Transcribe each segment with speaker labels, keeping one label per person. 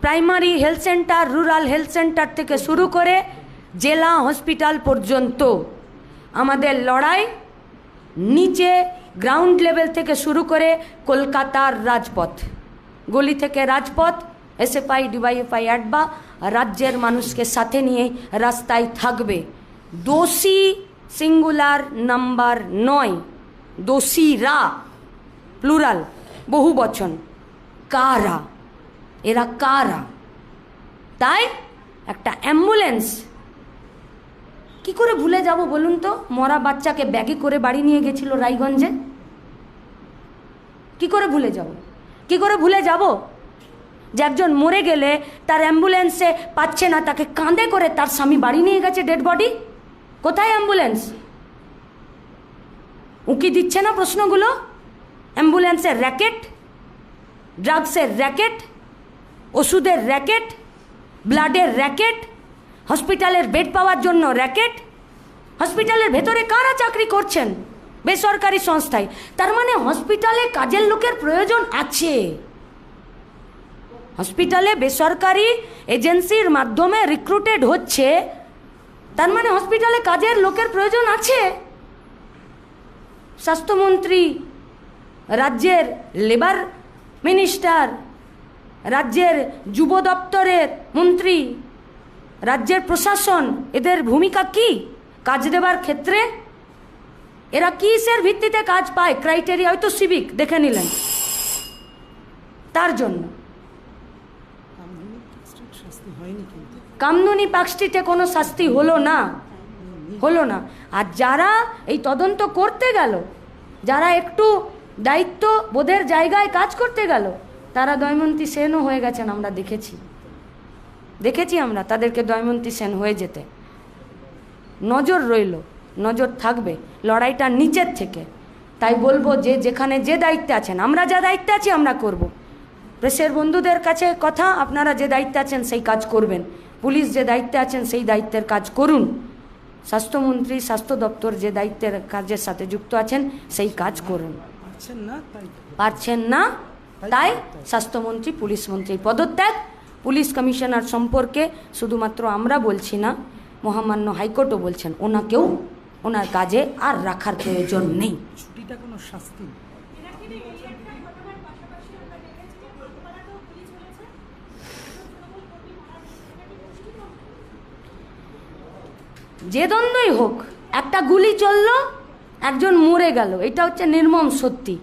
Speaker 1: Primary health centre, rural health centre থেকে শুরু করে জেলা হসপিটাল পর্যন্ত। আমাদের লড়াই নিচে গ্রাউন্ড লেভেল থেকে শুরু করে কলকাতার রাজপথ। গলি থেকে রাজপথ, এসএফআই, ডিওয়াইএফআই অ্যাডবা রাজ্যের মানুষকে সাথে নিয়ে রাস্তায় থাকবে। দোষী সিঙ্গুলার নাম্বার নয়, দোষীরা, প্লুরাল বহু বচন কারা? এরা কারা? তাই একটা অ্যাম্বুলেন্স। কি করে ভুলে যাব বলুন তো? মরা বাচ্চাকে ব্যাগে করে বাড়ি নিয়ে গেছিল রায়গঞ্জে। কি করে ভুলে যাব? কি করে ভুলে যাব? যে একজন মরে গেলে তার অ্যাম্বুলেন্সে পাচ্ছে না, তাকে কাঁধে করে তার স্বামী বাড়ি নিয়ে গেছে ডেড বডি? কোথায় অ্যাম্বুলেন্স? উঁকি দিচ্ছে না প্রশ্নগুলো? অ্যাম্বুলেন্সের র্যাকেট? ড্রাগসের র্যাকেট? ওষুধের র্যাকেট ব্লাডের র্যাকেট হসপিটালের বেড পাওয়ার জন্য র্যাকেট হসপিটালের ভেতরে কারা চাকরি করছেন? বেসরকারি সংস্থায়। তার মানে হসপিটালে কাজের লোকের প্রয়োজন আছে। হসপিটালে বেসরকারি এজেন্সির মাধ্যমে রিক্রুটেড হচ্ছে। তার মানে হসপিটালে কাজের লোকের প্রয়োজন আছে। স্বাস্থ্যমন্ত্রী, রাজ্যের লেবার মিনিস্টার রাজ্যের যুব দপ্তরের মন্ত্রী, রাজ্যের প্রশাসন, এদের ভূমিকা কি? কাজ দেবার ক্ষেত্রে? এরা কিসের ভিত্তিতে কাজ পায়? ক্রাইটেরিয়া হয়তো সিভিক দেখে নিলেন। তার জন্য। কামদুনি পার্কস্ট্রিটে কোনো শাস্তি হলো না? হলো না। আর যারা এই তদন্ত করতে গেল, যারা একটু দায়িত্ব বোধের জায়গায় কাজ করতে গেল তারা দয়মন্তী সেনও হয়ে গেছেন আমরা দেখেছি। দেখেছি আমরা তাদেরকে দয়মন্তী সেন হয়ে যেতে। নজর রইল নজর থাকবে লড়াইটা নিচের থেকে। তাই বলব যে যেখানে যে দায়িত্বে আছেন আমরা যা দায়িত্বে আছি আমরা করব। প্রেসের বন্ধুদের কাছে কথা আপনারা যে দায়িত্বে আছেন সেই কাজ করবেন। পুলিশ যে দায়িত্বে আছেন সেই দায়িত্বের কাজ করুন। স্বাস্থ্যমন্ত্রী স্বাস্থ্য দপ্তর যে দায়িত্বের কাজের সাথে যুক্ত আছেন সেই কাজ করুন।
Speaker 2: পারছেন না তাই
Speaker 1: স্বাস্থ্যমন্ত্রী পুলিশ মন্ত্রী পদত্যাগ। পুলিশ কমিশনার সম্পর্কে শুধুমাত্র আমরা বলছি না মহামান্য হাইকোর্টও বলছেন ওনাকেও ওনার কাজে আর রাখার প্রয়োজন নেই।
Speaker 2: ছুটিটা কোনো শাস্তি
Speaker 1: যে দ্বন্দ্বই হোক একটা গুলি চলল একজন মরে গেল এটা হচ্ছে নির্মম সত্যি।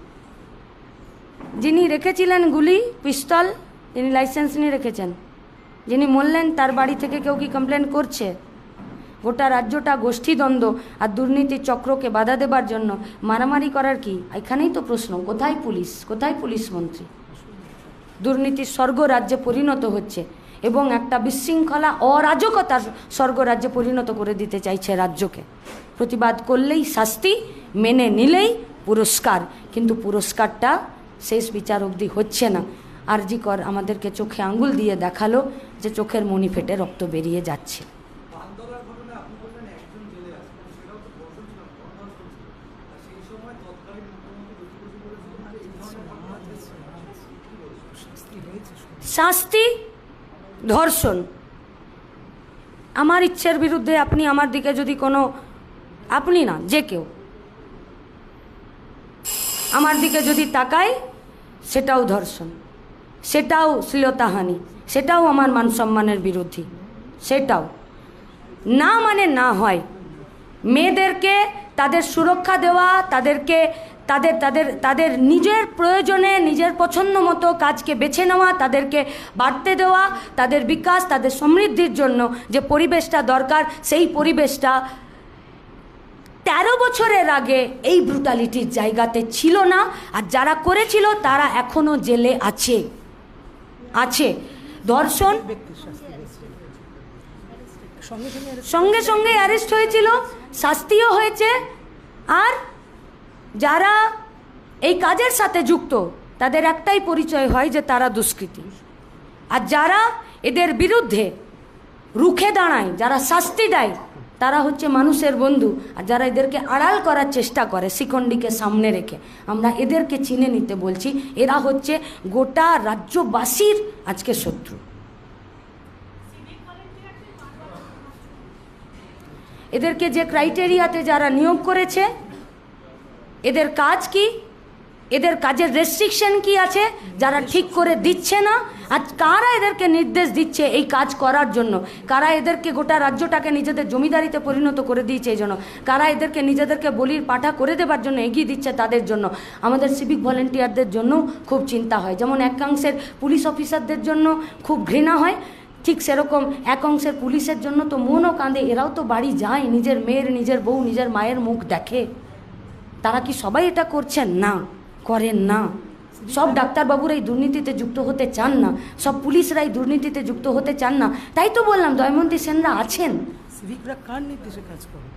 Speaker 1: যিনি রেখেছিলেন গুলি, পিস্তল তিনি লাইসেন্স নিয়ে রেখেছেন, যিনি মরলেন, তার বাড়ি থেকে কেউ কি কমপ্লেন করছে? গোটা রাজ্যটা গোষ্ঠীদ্বন্দ্ব আর দুর্নীতির চক্রকে বাধা দেবার জন্য মারামারি করার কি? এখানেই তো প্রশ্ন। কোথায় পুলিশ? কোথায় পুলিশ মন্ত্রী? দুর্নীতির স্বর্গ রাজ্যে পরিণত হচ্ছে এবং একটা বিশৃঙ্খলা, অরাজকতার স্বর্গ রাজ্যে পরিণত করে দিতে চাইছে রাজ্যকে। প্রতিবাদ করলেই শাস্তি, মেনে নিলেই পুরস্কার। কিন্তু পুরস্কারটা শেষ বিচার অবধি হচ্ছে না। আরজি কর আমাদেরকে চোখে আঙ্গুল দিয়ে দেখাল যে চোখের মণি ফেটে রক্ত বেরিয়ে যাচ্ছে।
Speaker 2: শাস্তি?
Speaker 1: ধর্ষণ? আমার ইচ্ছের বিরুদ্ধে আপনি আমার দিকে যদি কোনো আপনি না যে কেউ আমার দিকে যদি তাকায় সেটাও ধর্ষণ, সেটাও শ্লীলতাহানি, সেটাও আমার মান সম্মানের বিরোধী, সেটাও। না মানে না হয়, মেয়েদেরকে তাদের সুরক্ষা দেওয়া, তাদেরকে, তাদের তাদের তাদের নিজের প্রয়োজনে, নিজের পছন্দ মতো কাজকে বেছে নেওয়া, তাদেরকে বাড়তে দেওয়া, তাদের বিকাশ, তাদের সমৃদ্ধির জন্য যে পরিবেশটা দরকার, সেই পরিবেশটা তেরো বছরের আগে এই ব্রুটালিটির জায়গাতে ছিল না, আর যারা করেছিল তারা এখনও জেলে আছে। আছে। ধর্ষণ সঙ্গে সঙ্গে অ্যারেস্ট হয়েছিল, শাস্তিও হয়েছে, আর যারা এই কাজের সাথে যুক্ত, তাদের একটাই পরিচয় হয় যে তারা দুষ্কৃতী। আর যারা এদের বিরুদ্ধে রুখে দাঁড়ায়, যারা শাস্তি দেয় তারা হচ্ছে মানুষের বন্ধু। আর যারা এদেরকে আড়াল করার চেষ্টা করে, শিখণ্ডীকে সামনে রেখে, আমরা এদেরকে চিনে নিতে বলছি, এরা হচ্ছে গোটা রাজ্যবাসীর আজকে শত্রু। এদেরকে যে ক্রাইটেরিয়াতে যারা নিয়োগ করেছে, এদের কাজ কি? এদের কাজের রেস্ট্রিকশন কি আছে যারা ঠিক করে দিচ্ছে না? আর কারা এদেরকে নির্দেশ দিচ্ছে এই কাজ করার জন্য? কারা এদেরকে গোটা রাজ্যটাকে নিজেদের জমিদারিতে পরিণত করে দিয়েছে এই জন্য? কারা এদেরকে নিজেদেরকে বলির পাঠা করে দেবার জন্য এগিয়ে দিচ্ছে তাদের জন্য? আমাদের সিভিক ভলেন্টিয়ারদের জন্য খুব চিন্তা হয়। যেমন একাংশের পুলিশ অফিসারদের জন্য খুব ঘৃণা হয়। ঠিক সেরকম এক অংশের পুলিশের জন্য তো মনও কাঁদে। এরাও তো বাড়ি যায়। নিজের মেয়ের, নিজের বউ, নিজের মায়ের মুখ দেখে। তারা কি সবাই এটা করছেন? না। করেন না। সব ডাক্তারবাবুরা এই দুর্নীতিতে যুক্ত হতে চান না। সব পুলিশরা এই দুর্নীতিতে যুক্ত হতে চান না। তাই তো বললাম দয়মন্তী সেনরা আছেন।
Speaker 2: সিভিকরা কার নির্দেশে কাজ করে?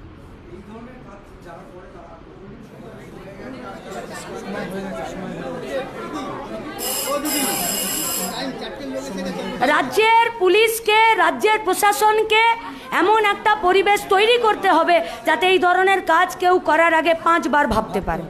Speaker 1: রাজ্যের পুলিশকে রাজ্যের প্রশাসনকে এমন একটা পরিবেশ তৈরি করতে হবে যাতে এই ধরনের কাজ কেউ করার আগে পাঁচবার ভাবতে পারে।